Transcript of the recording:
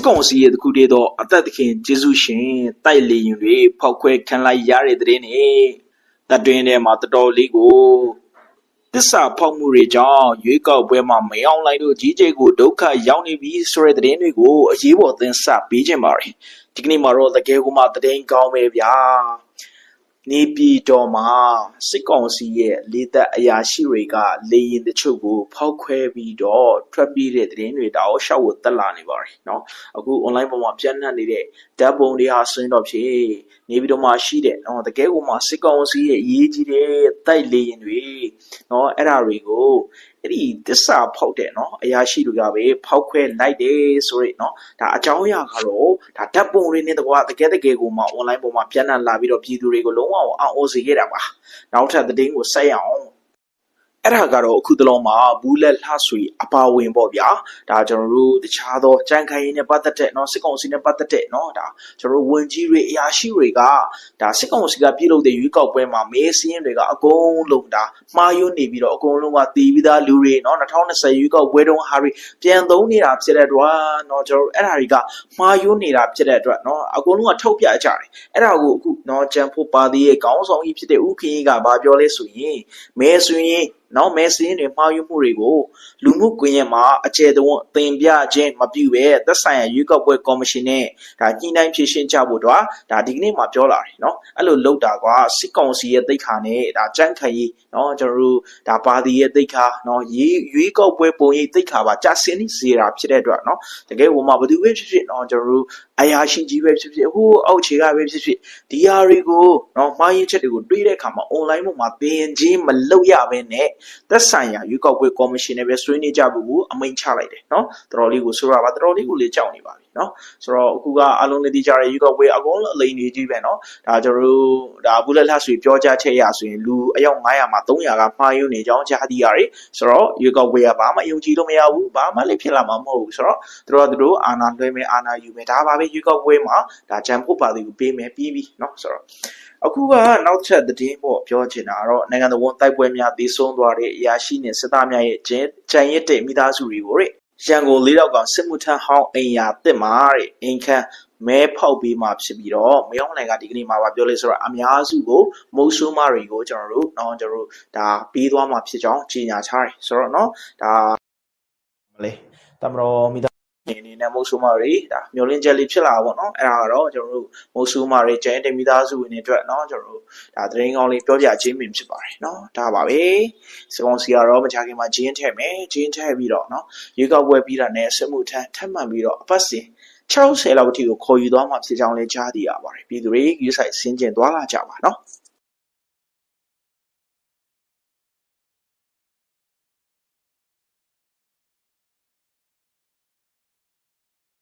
စစ်ကောင်စီရဲ့တခုတည်းသောအသက်သခင်ဂျေစုရှင်တိုက်လေရင်တွေဖောက်ခွဲခံလိုက်ရတဲ့တဲ့နဲ့တပ်တွင်းထဲမှာတော်တော်လေးကိုတစ္ဆာဖောက်မှုတွေကြောင့်ရွေးကောက်ပွဲမှာမအောင်လိုက်တို့ကြီးကျယ်ကိုဒုက္ခရောက်နေပြီဆိုတဲ့တဲ့တွေကိုအရေးပေါ်သင်စပေးခြင်းပါတယ်ဒီကနေ့မှာတော့တကယ်ကိုမှတည်င်းကောင်းပဲဗျာ နေပြည်တော်မှာ စစ်ကောင်စီရဲ့ လေတပ်အရာရှိတွေက လေယာဉ်တချို့ကို ဖောက်ခွဲပြီးတော့ ထွက်ပြေးတဲ့သတင်းတွေ တအားလျှောက်ဝှက်တက်လာနေပါတယ်နော်။အခု online ပေါ်မှာပျံ့နှံ့နေတဲ့ ဓာတ်ပုံတွေဟာဆိုရင်တော့ဖြင့် နေပြည်တော်မှာရှိတဲ့ တကယ့်ကိုမှ စစ်ကောင်စီရဲ့ အရေးကြီးတဲ့ တိုက်လေယာဉ်တွေ အဲ့ဒါတွေကိုအဲ့ဒီသစ္စာဖောက်တဲ့နော်အရာရှိတွေကပဲဖောက်ခွဲလိုက်တယ်ဆိုရင်နော်ဒါအကြောင်းအရာကတော့ဒါဓာတ်ပုံတွေနဲ့တကွာတကယ်တကယ်ကိုမှ online ပေါ်မှာပြန့်နှံ့လာပြီးတော့ပြည်သူတွေကိုလုံးဝအောင်အောင်စေခဲ့တာပါနောက်ထပ်သတင်းကိုဆက်ရအောင် အဲ့ဒါကတော့အခုတလုံးမှာဘူးလက်လှဆွေအပါဝင်ပေါ့ဗျာဒါကျွန်တော်တို့တခြားသောကြံခိုင်ရေးနဲ့ပတ်သက်တဲ့เนาะစစ်ကောင်စီနဲ့ပတ်သက်တဲ့เนาะဒါကျွန်တော်တို့ဝင်ကြီးတွေအရာရှိတွေကဒါစစ်ကောင်စီကပြုလုပ်တဲ့ရွေးကောက်ပွဲမှာမေးစင်းတွေကအကုန်လုံးဒါမှားယွင်းနေပြီးတော့အကုန်လုံးကတီးပြီးသားလူတွေเนาะ2020ရွေးကောက်ပွဲတုန်းဟာတွေပြန်သုံးနေတာဖြစ်တဲ့အတွက်เนาะကျွန်တော်တို့အဲ့ဒါတွေကမှားယွင်းနေတာဖြစ်တဲ့အတွက်เนาะအကုန်လုံးကထုတ်ပြကြတယ်အဲ့ဒါကိုအခုเนาะကြံဖို့ပါသေးရဲ့ခေါင်းဆောင်ကြီးဖြစ်တဲ့ဥခင်ကြီးကဘာပြောလဲဆိုရင်မဲဆိုရင် နော်မဲစင်းတွေမှားယွင်းမှုတွေကိုလူမှုကွန်ရက်မှာအကျယ်တဝန်းအသင်ပြခြင်းမပြုဘဲသက်ဆိုင်ရာရွေးကောက်ပွဲကော်မရှင်နဲ့ဒါညှိနှိုင်းဖြေရှင်းကြဖို့တော့ဒါဒီကနေ့မှပြောလာတယ်နော်အဲ့လိုလုပ်တာကစစ်ကောင်စီရဲ့တိတ်ခါနဲ့ဒါကြန့်ခိုင်ရေးနော်ကျွန်တော်တို့ဒါပါတီရဲ့တိတ်ခါနော်ရွေးကောက်ပွဲပုံရိပ်တိတ်ခါပါကြာစင်းနေစေတာဖြစ်တဲ့အတွက်နော်တကယ်ဟိုမှာဘယ်သူပဲဖြစ်ဖြစ်နော်ကျွန်တော်တို့အရာရှိကြီးပဲဖြစ်ဖြစ်ဟိုအောက်ခြေကပဲဖြစ်ဖြစ်ဒီဟာတွေကိုနော်မှားယွင်းချက်တွေကိုတွေးတဲ့အခါမှာ online ပေါ်မှာပင်ချင်းမလောက်ရဘဲနဲ့သက်ဆိုင်ရာရွေးကောက်ပွဲကော်မရှင်နဲ့ပဲဆွေးနွေးကြဖို့ကိုအမိန့်ချလိုက်တယ်နော်တော်တော်လေးကိုဆိုရပါတော်တော်လေးကိုလေကြောက်နေပါ နော်ဆိုတော့အခုကအလုံးလေးတိကြတဲ့ယူကဝေးအကုန်လုံးအလိန်နေကြီးပဲနော်ဒါကျွန်တော်တို့ဒါဘူးလက်လှဆွေပြောကြချက်ရဆိုရင်လူအယောက်900မှာ300ကမှားယွင်းနေကြောင်းကြားသိရတယ်ဆိုတော့ယူကဝေးကဘာမှယုံကြည်လို့မရဘူးဘာမှလည်းဖြစ်လာမှာမဟုတ်ဘူးဆိုတော့သူတို့ကသူတို့အာနာလွှဲမယ်အာနာယူမယ်ဒါပါပဲယူကဝေးမှာဒါဂျမ်ဖို့ပါတီကိုပေးမယ်ပြီးပြီနော်ဆိုတော့အခုကနောက်ချက်သတင်းပေါ့ပြောချင်တာကတော့နိုင်ငံတော်ဝန်တိုက်ပွဲများတည်ဆုံသွားတဲ့အရာရှိနဲ့စစ်သားများရဲ့ကျန်ရစ်တဲ့မိသားစုတွေကိုတဲ့ ရန်ကုန်လေးတော့ကောင်စစ်မှုထမ်းဟောင်းအိမ်ယာတစ်မှာတဲ့အိမ်ခန်းမဲဖောက်ပေးမှဖြစ်ပြီးတော့မယောင်းနိုင်ကဒီကနေ့မှာပြောလဲဆိုတော့အများစုကိုမုတ်ဆိုးမတွေကိုကျွန်တော်တို့เนาะကျွန်တော်တို့ဒါပြီးသွားမှာဖြစ်ကြောင်းကြေညာချတယ်ဆိုတော့เนาะဒါမလေးတမတော်မိသား း နေအနေနဲ့မုတ်ဆူမာတွေဒါမျိုးလင်းဂျယ်လီဖြစ်လာတာပေါ့နော်အဲ့ဒါကတော့ကျွန်တော်တို့မုတ်ဆူမာတွေကျန်တဲ့မိသားစုဝင်တွေအတွက်နော်ကျွန်တော်တို့ဒါသတင်းကောင်းလေးပြောပြခြင်းပင်ဖြစ်ပါတယ်နော်ဒါပါပဲစကွန်စီကတော့မကြခင်မှာဂျင်းထည့်မယ်ဂျင်းထည့်ပြီးတော့နော်ရေကောက်ပွဲပြီးတာနဲ့စစ်မှုထမ်းထပ်မံပြီးတော့အပတ်စဉ်60လောက်အထိကိုခေါ်ယူသွားမှာဖြစ်ကြောင်းလည်းကြားသိရပါတယ်ပြည်သူတွေ user ဆင်းကျင်သွားလာကြပါနော်